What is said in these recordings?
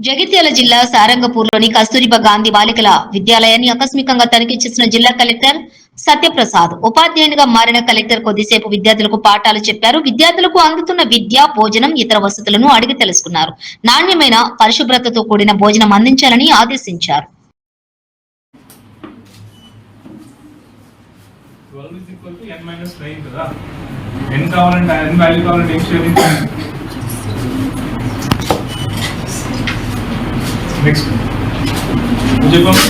జగిత్యాల జిల్లా సారంగపూర్లోని కస్తూరిబా గాంధీ బాలికల విద్యాలయాన్ని ఆకస్మికంగా తనిఖీ చేసిన జిల్లా కలెక్టర్ సత్యప్రసాద్ ఉపాధ్యాయునిగా మారిన కలెక్టర్ కొద్దిసేపు విద్యార్థులకు పాఠాలు చెప్పారు. విద్యార్థులకు అందుతున్న విద్య భోజనం ఇతర వసతులను అడిగి తెలుసుకున్నారు. నాణ్యమైన పరిశుభ్రతతో కూడిన భోజనం అందించాలని ఆదేశించారు. n కావాలంటే n వాల్యూ కావాలంటే ఏం చేయాలి నెక్స్ట్ చెప్పండి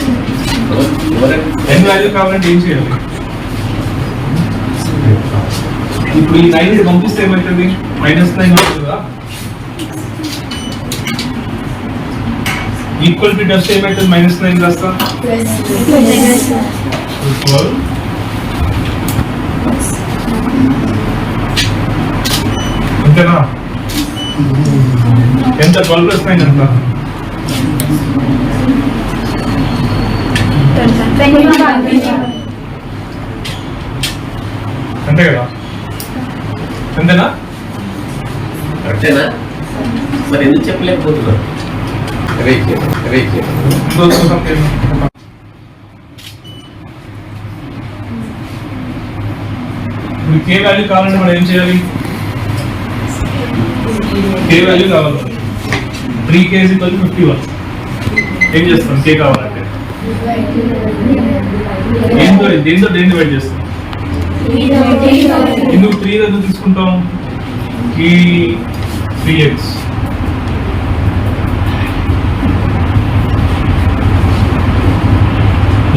ఎన్ వాల్యూ కావాలంటే ఏం చేయాలి? ఇప్పుడు ఈ నైన్ పంపిస్తే ఏమవుతుంది? మైనస్ నైన్ అవుతుందా ఈక్వల్ టు డస్ట్ ఏమవుతుంది? మైనస్ నైన్ రాస్తా? ట్వెల్వ్ అంతేనా? ఎంత? ట్వెల్వ్ ప్లస్ నైన్ అంతా అంతే కదా? అంతేనా? కరెక్టేనా మరి ఎందుకు చెప్పలేకపోతున్నారు? రైట్ రైట్ ఇంకో సంఖ్య ఏమో. ఇప్పుడు కే వాల్యూ కావాలంటే మనం ఏం చేయాలి? కే వాల్యూ కావాలి. త్రీ కేజీ ఫిఫ్టీ వన్ ఏం చేస్తాం? కే కావాలంటే. దేంతో దేంతో దేని డివైడ్ చేస్తాం? ఎందుకు త్రీ దగ్గర తీసుకుంటాం? ఈ three x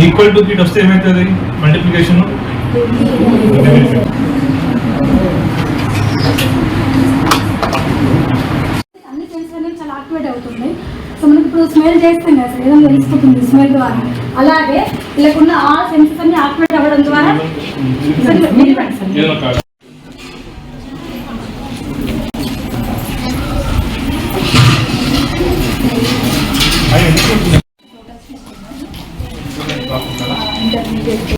equal to kit వస్తే ఏమవుతుంది మల్టిప్లికేషన్ అన్ని సెన్స్ అనేవి చాలా యాక్టివేట్ అవుతుంది సో మనకి ఇప్పుడు స్మెల్ చేస్తాం కదా సార్ ఏదైనా తెలిసిపోతుంది స్మెల్ ద్వారా. అలాగే వీళ్ళకున్న ఆ సెన్సెస్ అన్ని యాక్టివేట్ అవ్వడం ద్వారా